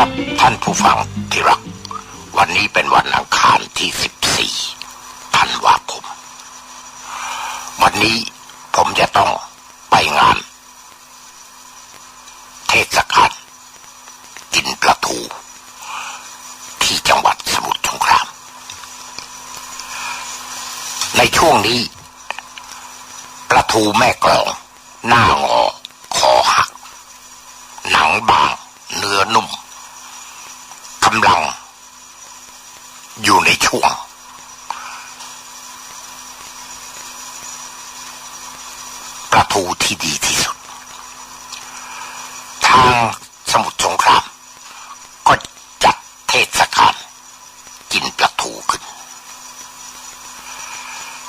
ครับท่านผู้ฟังที่รัก วันนี้เป็นวันอังคารที่ 14ธันวาคม วันนี้ผมจะต้องไปงาน เทศกาลกินปลาทู ที่จังหวัดสมุทรสงคราม ในช่วงนี้ปลาทูแม่กลอง หน้างอ คอหัก หนังบาง เนื้อนุ่มกำลัง อยู่ใน ช่วปลาทูที่ดีที่สุด ทางสมุทรสงคราม ก็จัดเทศกาลกินปลาทูขึ้น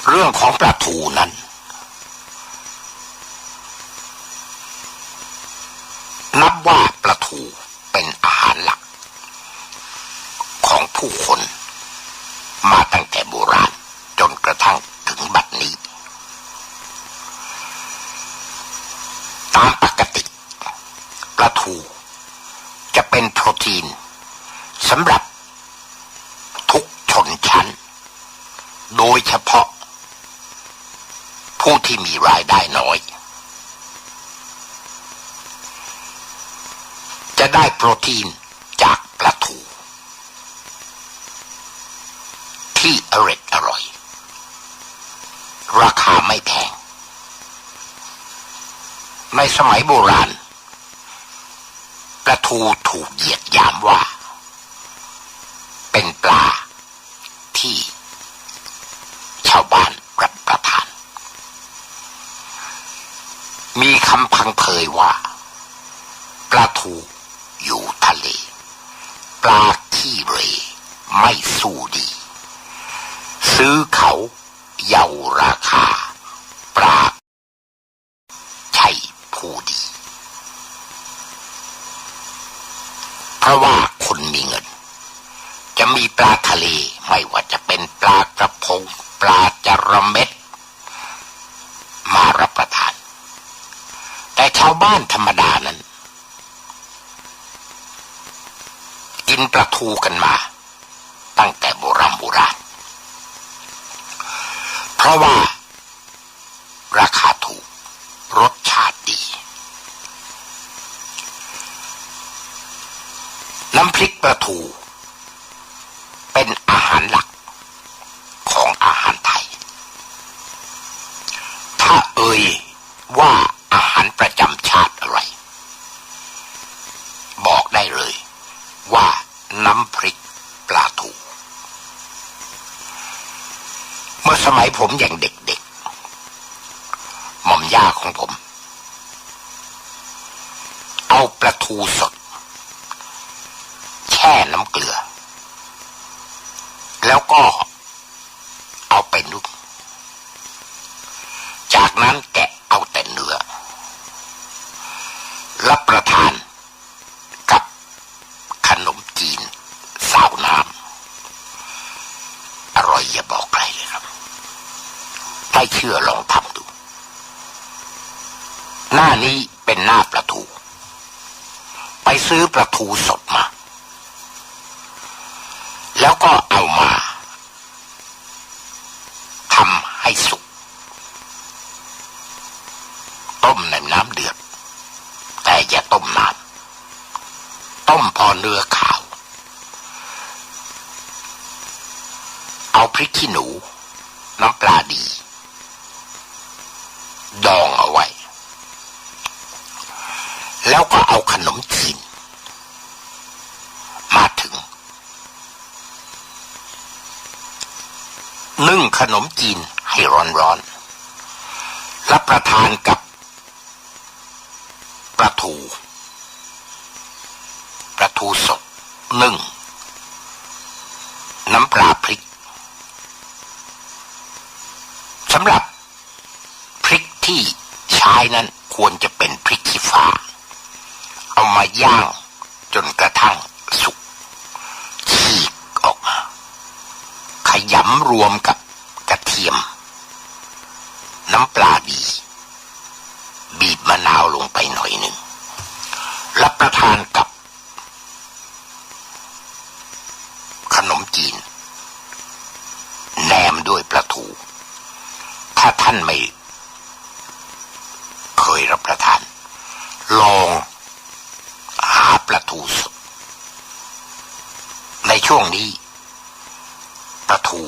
เรื่องของปลาทูนั้น นับว่าปลาทูเป็นอาหารหลัก ของผู้คนมาตั้งแต่โบราณจนกระทั่งถึงบัดนี้ ตามปกติปลาทูจะีนสำหรับทุกชนชั้น โดยเฉพาะ ผู้ที่มีรายได้น้อย จะได้โปรตีนจากปลาทู ที่อร่อยอร่อย ราคาไม่แพง ในสมัยโบราณ ทูถูกเหยียดยามว่า เป็นปลาที่ ชาวบ้านรับประทาน มีคำพังเพยว่า ปลาทูอยู่ทะเล ปลาขี้เรไม่สู้ดี ซื้อเขาเยาราคา ปลาใช่ผู้ดี เพ ราะว่าคนมีเงิน จะมีปลาทะเลไม่ว่าจะเป็นปลากระพง ปลาจระเม็ด มารับประทาน แต่ชาวบ้านธรรมดานั้น กินปลาทูกันมา ตั้งแต่โบราณโบราณเพราะว่าราคาถูก รสชาติดี น้ำพริกปลา ทูเป็นอาหารหลักของอาหารไทย ถ้าเอ่ยว่าอาหารประจำชาติอะไร บอกได้เลย ว่าน้ำพริกปลาทู เมื่อสมัยผมอย่างเด็กๆ หม่อมย่าของผม เอาปลาทูสด ช่น้ำเกลือ แล้วก็เอาไปนุ่มจากนั้นแกะเอาแต่เนื้อ รับประทานกับขนมจีนสาวน้ำอร่อยอย่าบอกใครเลยครับ ถ้าเชื่อลองทำดู หน้านี้เป็นหน้าปลาทู ไปซื้อปลาทูสดมา แล้วก็เอามาทำให้สุก ต้มในน้ำเดือด แต่อย่าต้มนาน ต้ม พอเนื้อขาว เอาพริกขี้หนู น้ำปลาดี ดองเอาไว้ แล้วก็เอาขนมจีน มาถึง นึ่งขนมจีนให้ร้อนๆรับประทานกับปลาทู ปลา ทูสดนึ่ง น้ำปลาพริกสำหรับพริกที่ใช้นั้นควรจะเป็นพริกขี้ฟ้า เอามาย่างจนกระทั่งสุกฉีกออกมา ขยำรวมกับกระเทียม น้ำปลาดี บีบมะนาวลงไปหน่อยหนึ่งรับประทานกับ รับประทาน ลองหาปลาทูสดใน ช่วงนี้ปลาทู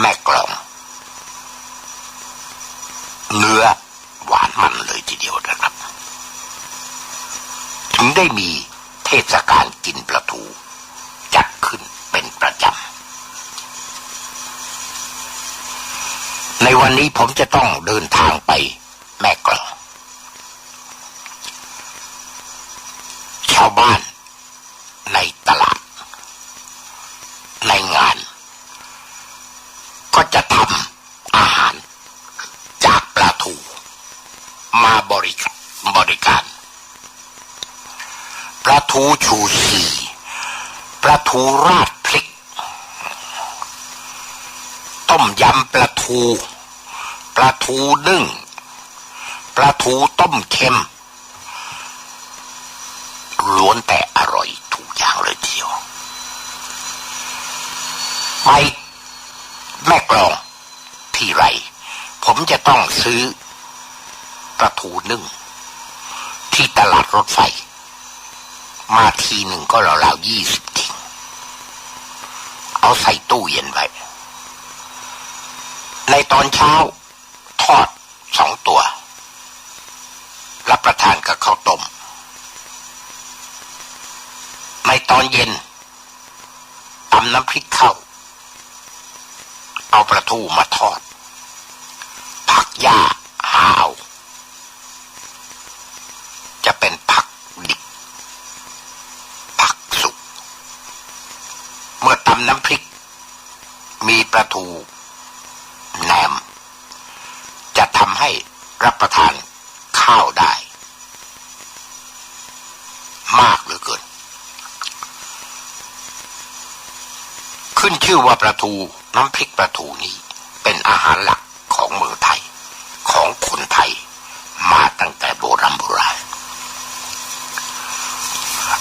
แม่กลอง เนื้อหวานมันเลยทีเดียวนะครับ ถึงได้มีเทศกาลกินปลาทู จัดขึ้นเป็นประจำ ในวันนี้ผมจะต้องเดินทางไปแม่กลอง ชาวบ้านในตลาด ในงาน ก็จะทำอาหารจากปลาทู มาบริการบริการ ปลาทูชูชีปลาทูราดพริก ต้มยำปลาทูปลาทูนึ่งปลาทูต้มเค็มล้วนแต่อร่อยทุกอย่างเลยทีเดียว ไปแม่กลองที่ไร ผมจะต้องซื้อปลาทูนึ่ง ที่ตลาดรถไฟ มาทีหนึ่งก็ราวๆยี่สิบทิ้งเอาใส่ตู้เย็นไว้ ในตอนเช้า ทอดสองตัว รับประทานกับข้าวต้ม ในตอนเย็นตำน้ำพริกเข้า เอาปลาทูมาทอด ผักหญ้าหาเอา จะเป็นผักดิบ ผักสุก เมื่อตำน้ำพริก มี ปลาทูแหนม จะทำให้รับประทานข้าวได้ มากเหลือเกิน ขึ้นชื่อว่าปลาทูน้ำพริกปลาทูนี้ เป็นอาหารหลักของเมืองไทย ของคนไทย มาตั้งแต่โบราณโบราณ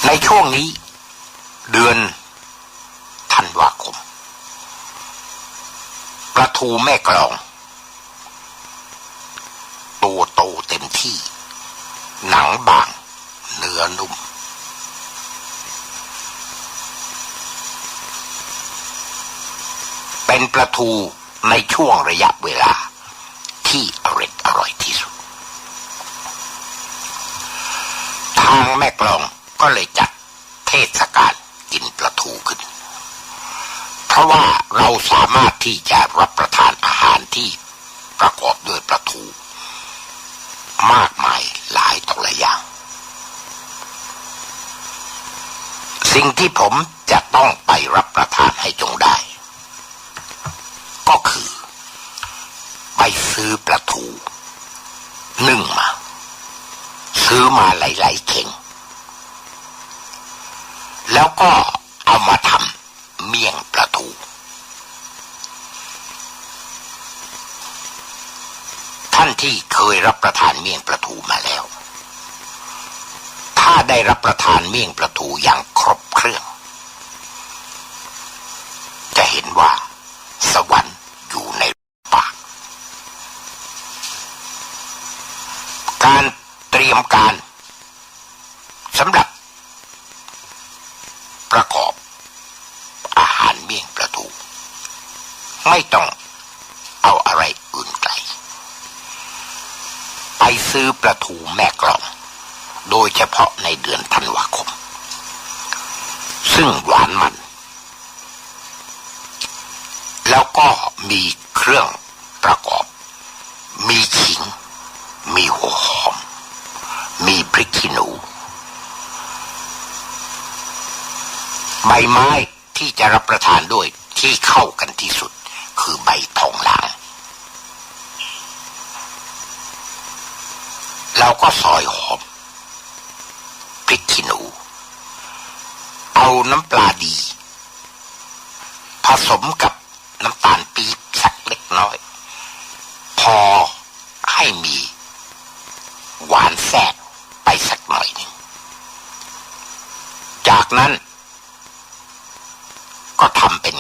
ในช่วงนี้ เดือนธันวาคม ปลา ทูแม่กลองตัวโตเต็มที่ หนังบาง เนื้อนุ่ม เป็นปลาทูในช่วงระยะเวลา ที่อร่อยอร่อยที่สุด ทางแม่กลองก็เลยจัดเทศกาลกินปลาทูขึ้น ราะว่าเราสามารถที่จะรับประทานอาหารที่ประกอบด้วยปลาทู มากมายหลายต่อหลายอย่าง สิ่งที่ผมจะต้องไปรับประทานให้จงได้ ก็คือ ไปซื้อปลาทูนึ่งมา ซื้อมาหลายๆเข่ง แล้วก็เอามาทำเมี่ยงปลา ที่เคยรับประทานเมี่ยงปลาทูมาแล้ว ถ้าได้รับประทานเมี่ยงปลาทูอย่างครบเครื่อง จะเห็นว่า สวรรค์อยู่ในปาก การเตรียมการสำหรับประกอบอาหารเมี่ยงปลาทู ไม่ต้องเอาอะไรอื่นไกล ไป ซื้อปลาทูแม่กล่อง โดยเฉพาะในเดือนธันวาคม ซึ่งหวานมัน แล้วก็มีเครื่องประกอบ มีขิง มีหัวหอม มีพริกขี้หนู ใบไม้ที่จะรับประทานด้วยที่เข้ากันที่สุดคือใบทองหลาง เราก็ซอยหอมพริกขี้หนู เอาน้ำปลาดี ผสมกับน้ำตาลปี๊บสักเล็กน้อย พอให้มี หวานแทรกไปสักหน่อยหนึ่งจากนั้น ก็ทำเป็น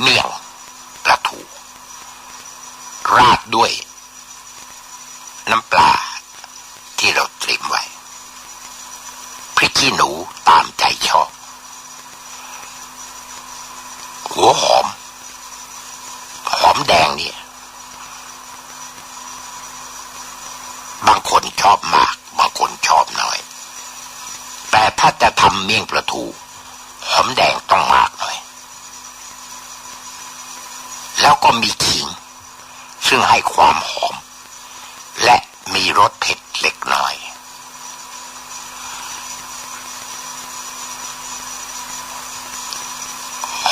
เมี่ยงปลาทูราดด้วย น้ำปลา ขี้หนูตามใจชอบ หัวหอม หอมแดงเนี่ย บางคนชอบมาก บางคนชอบน้อย แต่ถ้าจะทำเมี่ยงปลาทู หอมแดงต้องมากหน่อย แล้วก็มีขิง ซึ่งให้ความหอม และมีรสเผ็ดเล็กน้อย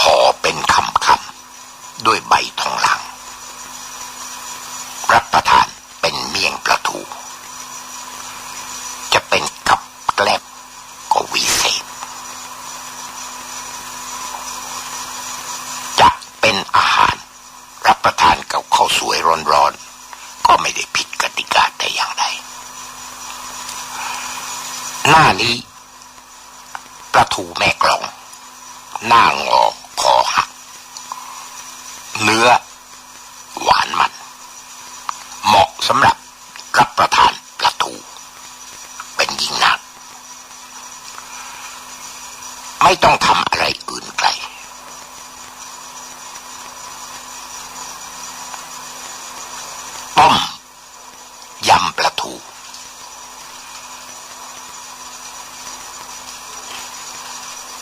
ห่อเป็นคำคำๆ ด้วยใบทองหลัง รับประทานเป็นเมี่ยงปลาทู จะเป็นกับแกล้มก็วิเศษ จะเป็นอาหารรับประทานกับข้าวสวยร้อนๆ ก็ไม่ได้ผิดกติกาแต่อย่างใดหน้านี้ปลาทูแม่กลอง หน้างอก เนื้อหวานมัน เหมาะ สำหรับรับประทานปลาทูเป็นยิ่งนัก ไม่ต้องทำอะไรอื่นไกลต้มยำปลาทู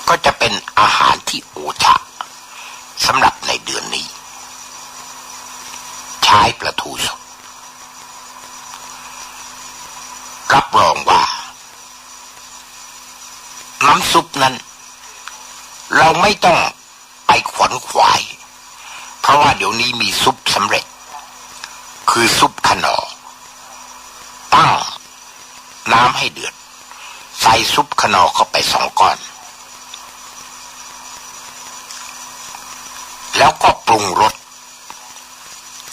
ก็จะเป็นอาหารที่โอชะสำหรับในเดือนนี้ ใช้ปลาทูสด รับรองว่า น้ำซุปนั้น เราไม่ต้องไปขวนขวาย เพราะว่าเดี๋ยวนี้มีซุปสำเร็จ คือซุปขนอ ตั้งน้ำให้เดือด ใส่ซุปขนอเข้าไปสองก้อน แล้วก็ปรุงรส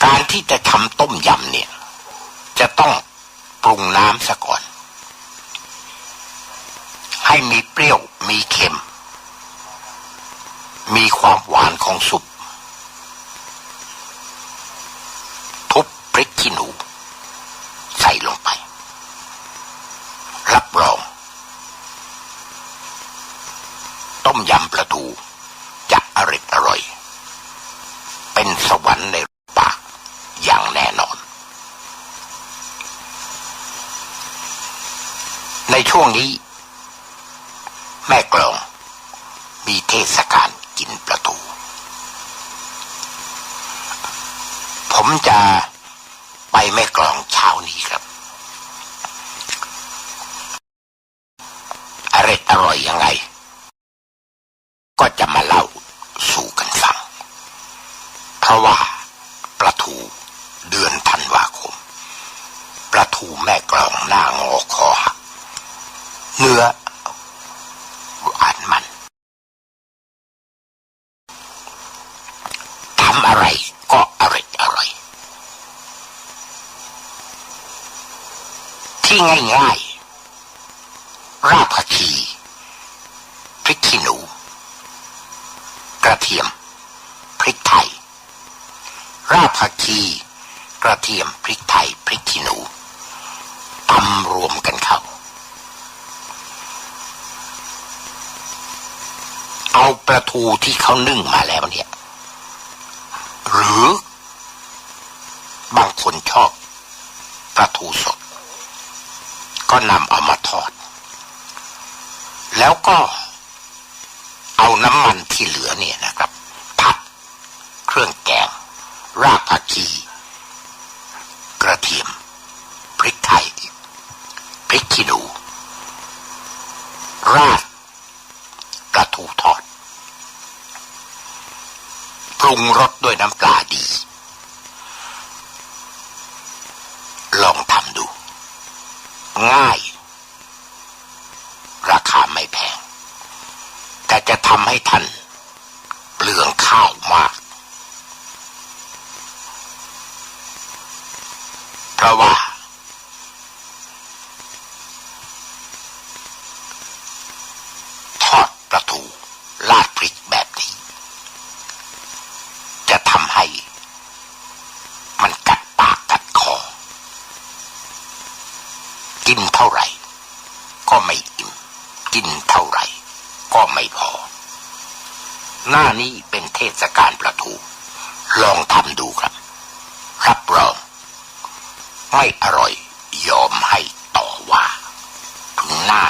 การที่จะทำต้มยำเนี่ย จะต้องปรุงน้ำซะก่อน ให้มีเปรี้ยวมีเค็ม มีความหวานของซุป ทุบพริกขี้หนู ใส่ลงไป รับรอง ต้มยำปลาทูจะอร่อยอร่อย เป็นสวรรค์ในปากอย่างแน่นอน ในช่วงนี้ แม่กลอง มีเทศ กินประตู ผมจะไปแม่กลองเช้านี้ครับ อร่อยอร่อยยังไง ก็จะมาเล่าสู่กันฟัง เพราะว่าปลาทูเดือนธันวาคม ปลาทูแม่กลองหน้างอคอหัก เนื้อหวานมัน ทำอะไรก็อร่อยอร่อย ที่ง่ายๆ รากผักชีพริกขี้หนู กระเทียม พริกไทย รากผักชีกระเทียมพริกไทยพริกขี้หนูตำรวมกันเข้า เอาปลาทูที่เขานึ่งมาแล้วเนี่ย หรือบางคนชอบปลาทูสด ก็นำเอามาทอด แล้วก็เอาน้ำมันที่เหลือเนี่ยนะครับ ผัดเครื่องแกง รากผักชีกระเทียม พริกไทยพริกขี้หนูราดปลาทูทอด ปรุงรสด้วยน้ำปลาดี เท่าไหร่ ก็ไม่อิ่มกินเท่าไหร่ ก็ไม่พอ หน้านี้เป็นเทศกาลประทูลองทำดูครับ รับรอง ไม่อร่อยยอมให้ต่อว่า ถึงหน้า